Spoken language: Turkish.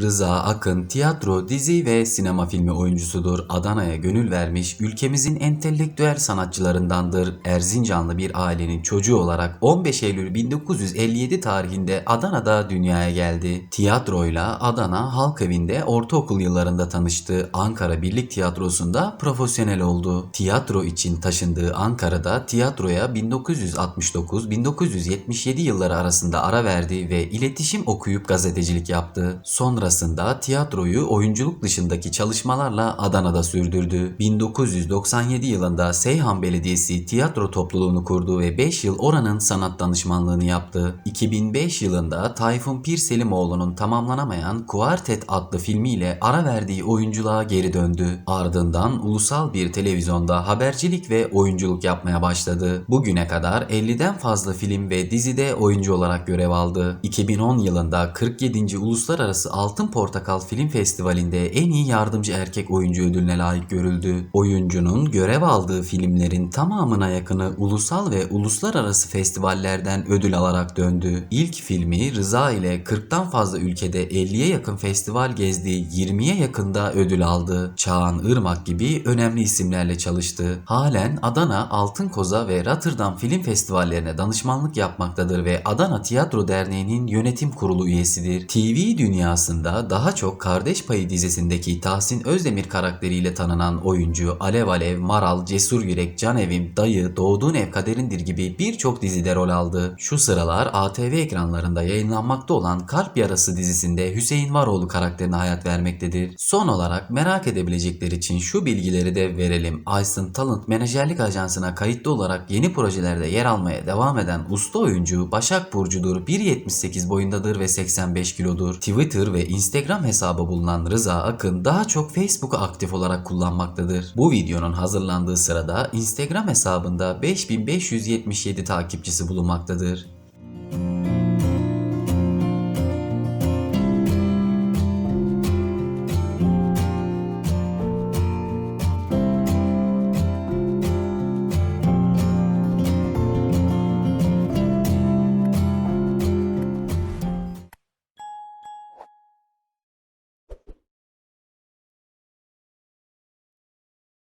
Rıza Akın tiyatro, dizi ve sinema filmi oyuncusudur. Adana'ya gönül vermiş, ülkemizin entelektüel sanatçılarındandır. Erzincanlı bir ailenin çocuğu olarak 15 Eylül 1957 tarihinde Adana'da dünyaya geldi. Tiyatroyla Adana Halk Evi'nde ortaokul yıllarında tanıştı. Ankara Birlik Tiyatrosu'nda profesyonel oldu. Tiyatro için taşındığı Ankara'da tiyatroya 1969-1977 yılları arasında ara verdi ve iletişim okuyup gazetecilik yaptı. Sonrasında tiyatroyu oyunculuk dışındaki çalışmalarla Adana'da sürdürdü. 1997 yılında Seyhan Belediyesi tiyatro topluluğunu kurdu ve 5 yıl oranın sanat danışmanlığını yaptı. 2005 yılında Tayfun Pirselimoğlu'nun tamamlanamayan Kuartet adlı filmiyle ara verdiği oyunculuğa geri döndü. Ardından ulusal bir televizyonda habercilik ve oyunculuk yapmaya başladı. Bugüne kadar 50'den fazla film ve dizide oyuncu olarak görev aldı. 2010 yılında 47. Uluslararası Altın Portakal Film Festivali'nde en iyi yardımcı erkek oyuncu ödülüne layık görüldü. Oyuncunun görev aldığı filmlerin tamamına yakını ulusal ve uluslararası festivallerden ödül alarak döndü. İlk filmi Rıza ile 40'tan fazla ülkede 50'ye yakın festival gezdi, 20'ye yakında ödül aldı. Çağan Irmak gibi önemli isimlerle çalıştı. Halen Adana Altın Koza ve Rotterdam Film Festivallerine danışmanlık yapmaktadır ve Adana Tiyatro Derneği'nin yönetim kurulu üyesidir. TV dünyasında daha çok Kardeş Payı dizisindeki Tahsin Özdemir karakteriyle tanınan oyuncu Alev Alev, Maral, Cesur Yürek, Can Evim, Dayı, Doğduğun Ev Kaderindir gibi birçok dizide rol aldı. Şu sıralar ATV ekranlarında yayınlanmakta olan Kalp Yarası dizisinde Hüseyin Varoğlu karakterine hayat vermektedir. Son olarak merak edebilecekler için şu bilgileri de verelim. Aysun Talent Menajerlik Ajansı'na kayıtlı olarak yeni projelerde yer almaya devam eden usta oyuncu Başak Burcu'dur. 1.78 boyundadır ve 85 kilodur. Twitter ve Instagram hesabı bulunan Rıza Akın daha çok Facebook'u aktif olarak kullanmaktadır. Bu videonun hazırlandığı sırada Instagram hesabında 5577 takipçisi bulunmaktadır.